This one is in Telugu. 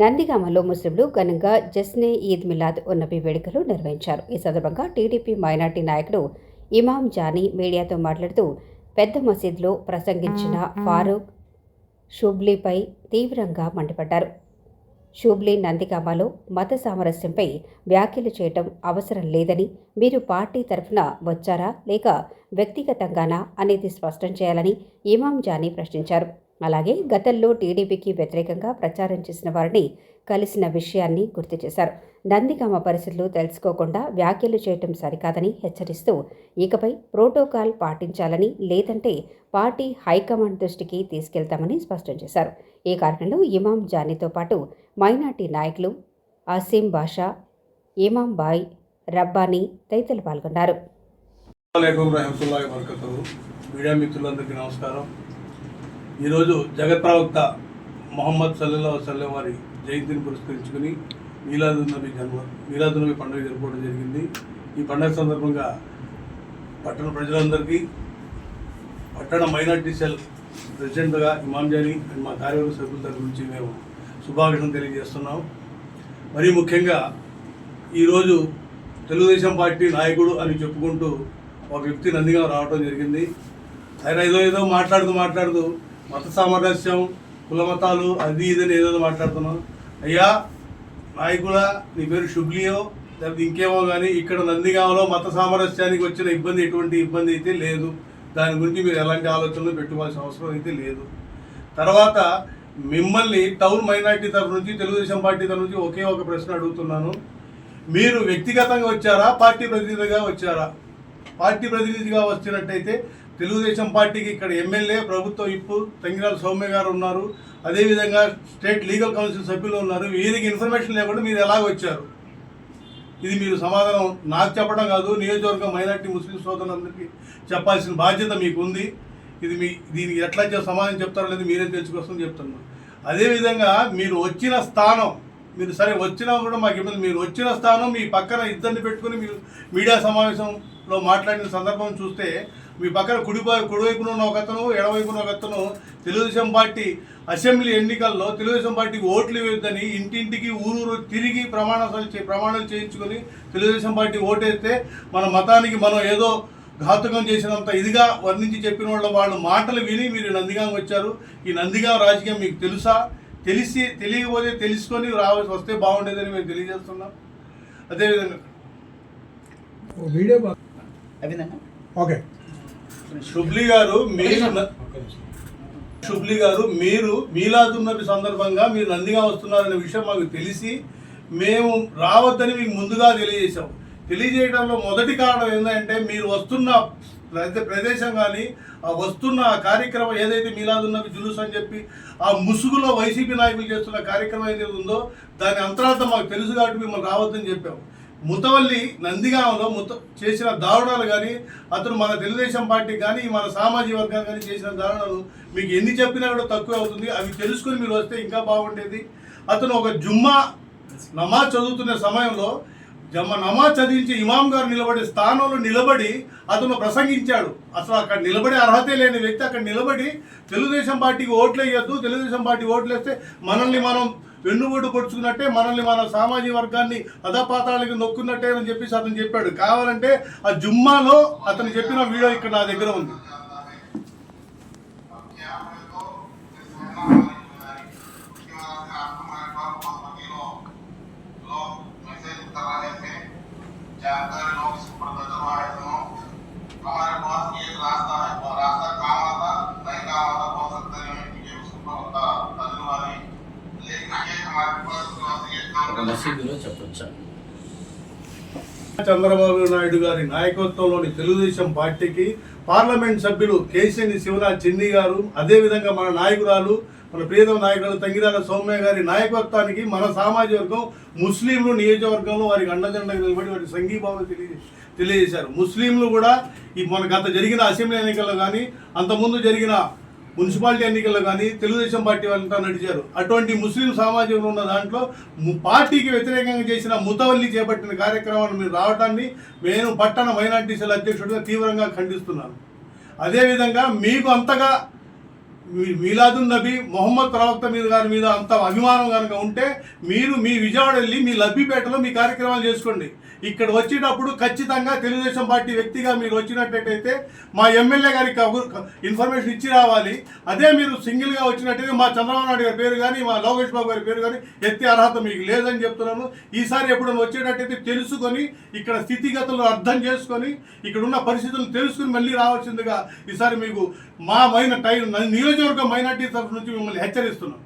నందిగామలో ముస్లింలు ఘనంగా జస్నే ఈద్ మిలాద్ ఉన్నపి వేడుకలు నిర్వహించారు. ఈ సందర్భంగా టీడీపీ మైనార్టీ నాయకుడు ఇమాం జానీ మీడియాతో మాట్లాడుతూ పెద్ద మసీద్లో ప్రసంగించిన ఫారూక్ షుబ్లీపై తీవ్రంగా మండిపడ్డారు. షూబ్లీ నందిగామలో మత సామరస్యంపై వ్యాఖ్యలు చేయటం అవసరం లేదని మీరు పార్టీ తరఫున వచ్చారా లేక వ్యక్తిగతంగానా అనేది స్పష్టం చేయాలని ఇమాం జానీ ప్రశ్నించారు. అలాగే గతంలో టీడీపీకి వ్యతిరేకంగా ప్రచారం చేసిన వారిని కలిసిన విషయాన్ని గుర్తు చేశారు. నందిగామ పరిస్థితులు తెలుసుకోకుండా వ్యాఖ్యలు చేయటం సరికాదని హెచ్చరిస్తూ ఇకపై ప్రోటోకాల్ పాటించాలని లేదంటే పార్టీ హైకమాండ్ దృష్టికి తీసుకెళ్తామని స్పష్టం చేశారు. ఈ కార్యక్రమంలో ఇమాం జానీతో పాటు మైనార్టీ నాయకులు అసీం బాషా ఇమాం బాయ్ రబ్బానీ తదితరులు పాల్గొన్నారు. మీడియా మిత్రులందరికీ నమస్కారం. ఈరోజు జగత్ ప్రవక్త మొహమ్మద్ సల్లల్లా వసల్లం వారి జయంతిని పురస్కరించుకుని మీలాదున్నబి జన్మ మీలాదున్నబి పండుగ జరుపుకోవడం జరిగింది. ఈ పండుగ సందర్భంగా పట్టణ ప్రజలందరికీ పట్టణ మైనార్టీ సెల్ ప్రెసిడెంట్గా ఇమాం జానీ అండ్ మా కార్యవర్గ సభ్యుల తరఫు నుంచి మేము శుభాకాంక్షలు తెలియజేస్తున్నాం. మరీ ముఖ్యంగా ఈరోజు తెలుగుదేశం పార్టీ నాయకుడు అని చెప్పుకుంటూ ఒక వ్యక్తి నందిగా రావడం జరిగింది. ఆయన ఏదో ఏదో మాట్లాడుతూ మాట్లాడుతూ మత సామరస్యం కుల మతాలు అది ఇదని ఏదో మాట్లాడుతున్నాం. అయ్యా నాయకుల నీ పేరు శుభ్లియో లేకపోతే ఇంకేమో కానీ ఇక్కడ నందిగామలో మత సామరస్యానికి వచ్చిన ఇబ్బంది ఎటువంటి ఇబ్బంది అయితే లేదు. దాని గురించి మీరు ఎలాంటి ఆలోచనలు పెట్టుకోవాల్సిన అవసరం అయితే లేదు. తర్వాత మిమ్మల్ని టౌన్ మైనార్టీ తరఫు నుంచి తెలుగుదేశం పార్టీ తరఫు నుంచి ఒకే ఒక ప్రశ్న అడుగుతున్నాను. మీరు వ్యక్తిగతంగా వచ్చారా? పార్టీ ప్రతినిధిగా వచ్చారా? పార్టీ ప్రతినిధిగా వచ్చినట్టయితే తెలుగుదేశం పార్టీకి ఇక్కడ ఎమ్మెల్యే ప్రభుత్వ ఇప్పు తంగిరాల సౌమ్య గారు ఉన్నారు. అదేవిధంగా స్టేట్ లీగల్ కౌన్సిల్ సభ్యులు ఉన్నారు. వీరికి ఇన్ఫర్మేషన్ లేకుండా మీరు ఎలాగ వచ్చారు? ఇది మీరు సమాధానం నాకు చెప్పడం కాదు నియోజకవర్గ మైనార్టీ ముస్లిం సోదరులందరికీ చెప్పాల్సిన బాధ్యత మీకు ఉంది ఇది మీ దీనికి ఎట్లా సమాధానం చెప్తారో లేదు మీరే తెలుసుకొస్తుందని చెప్తున్నాను. అదేవిధంగా మీరు వచ్చిన స్థానం మీరు సరే వచ్చినా కూడా మాకు ఇబ్బంది మీరు వచ్చిన స్థానం మీ పక్కన ఇద్దరిని పెట్టుకుని మీరు మీడియా సమావేశంలో మాట్లాడిన సందర్భం చూస్తే మీ పక్కన కుడి కుడివైపున ఉన్న ఒక అతను ఎడవైపున ఒక అతను తెలుగుదేశం పార్టీ అసెంబ్లీ ఎన్నికల్లో తెలుగుదేశం పార్టీకి ఓట్లు వేయొద్దని ఇంటింటికి ఊరూరు తిరిగి ప్రమాణాలు చే ప్రమాణాలు చేయించుకొని తెలుగుదేశం పార్టీ ఓటేస్తే మన మతానికి మనం ఏదో ఘాతుకం చేసినంత ఇదిగా వర్ణించి చెప్పిన వాళ్ళ వాళ్ళ మాటలు విని మీరు నందిగాం వచ్చారు. ఈ నందిగాం రాజకీయం మీకు తెలుసా? తెలిసి తెలియకపోతే తెలుసుకొని రావాల్సి వస్తే బాగుండేదని మేము తెలియజేస్తున్నాం. అదేవిధంగా వీడియో ఓకే. షుబ్లీ గారు మీరు షుబ్లీ గారు మీరు మీలాదున్నవి సందర్భంగా మీరు నందిగా వస్తున్నారనే విషయం మాకు తెలిసి మేము రావద్దని మీకు ముందుగా తెలియజేశాం. తెలియజేయడంలో మొదటి కారణం ఏంటంటే మీరు వస్తున్న ప్రదే- ప్రదేశం కానీ ఆ వస్తున్న ఆ కార్యక్రమం ఏదైతే మీలాదున్నవి జులుస్ అని చెప్పి ఆ ముసుగులో వైసీపీ నాయకులు చేస్తున్న కార్యక్రమం ఏదైతే ఉందో దాని అంతరార్థం మాకు తెలుసు కాబట్టి మిమ్మల్ని రావద్దని చెప్పాం. ముతవల్లి నందిగామలో ముత చేసిన దారుణాలు కానీ అతను మన తెలుగుదేశం పార్టీ కానీ మన సామాజిక వర్గాలు కానీ చేసిన దారుణాలు మీకు ఎన్ని చెప్పినా కూడా తక్కువ అవుతుంది. అవి తెలుసుకుని మీరు వస్తే ఇంకా బాగుండేది. అతను ఒక జుమ్మా నమాజ్ చదువుతున్న సమయంలో జమ్మ నమాజ్ చదివించి ఇమాం గారు నిలబడే స్థానంలో నిలబడి అతను ప్రసంగించాడు. అసలు అక్కడ నిలబడే అర్హతే లేని వ్యక్తి అక్కడ నిలబడి తెలుగుదేశం పార్టీకి ఓట్లు వేయొద్దు తెలుగుదేశం పార్టీ ఓట్లు వేస్తే మనల్ని మనం వెన్నుబొడ్డు పొడుచుకున్నట్టే మనల్ని మన సామాజిక వర్గాన్ని అధపాతాలకి నొక్కున్నట్టే అని చెప్పేసి అతను చెప్పాడు. కావాలంటే ఆ జుమ్మాలో అతను చెప్పిన వీడియో ఇక్కడ నా దగ్గర ఉంది. మసీదులో చెప్పొచ్చా? చంద్రబాబు నాయుడు గారి నాయకత్వంలోని తెలుగుదేశం పార్టీకి పార్లమెంట్ సభ్యులు కేసీని శివరాజ్ చిన్ని గారు అదేవిధంగా మన నాయకురాలు మన ప్రియతమ నాయకురాలు తంగిరాల సౌమ్య గారి నాయకత్వానికి మన సామాజిక వర్గం ముస్లింలు నియోజకవర్గంలో వారికి అండదండగా నిలబడి వారికి సంఘీభావం తెలియ తెలియజేశారు. ముస్లింలు కూడా ఈ మన గత జరిగిన అసెంబ్లీ ఎన్నికల్లో కానీ అంతకుముందు జరిగిన మున్సిపాలిటీ ఎన్నికల్లో కానీ తెలుగుదేశం పార్టీ వాళ్ళంతా నడిచారు. అటువంటి ముస్లిం సామాజికంలో ఉన్న దాంట్లో పార్టీకి వ్యతిరేకంగా చేసిన ముతవల్లి చేపట్టిన కార్యక్రమాలు మీరు రావడాన్ని నేను పట్టణ మైనార్టీ సెల్ అధ్యక్షుడిగా తీవ్రంగా ఖండిస్తున్నాను. అదేవిధంగా మీకు అంతగా మీలాదున్ నబీ మొహమ్మద్ ప్రవక్త మీద గారి మీద అంత అభిమానం కనుక ఉంటే మీరు మీ విజయవాడ వెళ్ళి మీ లబ్బిపేటలో మీ కార్యక్రమాలు చేసుకోండి. ఇక్కడ వచ్చేటప్పుడు ఖచ్చితంగా తెలుగుదేశం పార్టీ వ్యక్తిగా మీరు వచ్చినట్టయితే మా ఎమ్మెల్యే గారికి ఇన్ఫర్మేషన్ ఇచ్చి రావాలి. అదే మీరు సింగిల్గా వచ్చినట్టయితే మా చంద్రబాబు నాయుడు గారి పేరు కానీ మా లోకేష్ బాబు గారి పేరు కానీ ఎత్తే అర్హత మీకు లేదని చెప్తున్నాను. ఈసారి ఎప్పుడైనా వచ్చేటట్టయితే తెలుసుకొని ఇక్కడ స్థితిగతులు అర్థం చేసుకొని ఇక్కడ ఉన్న పరిస్థితులను తెలుసుకుని మళ్ళీ రావాల్సిందిగా ఈసారి మీకు మా మైన టైం నియోజకవర్గ మైనార్టీ తరఫు నుంచి మిమ్మల్ని హెచ్చరిస్తున్నాం.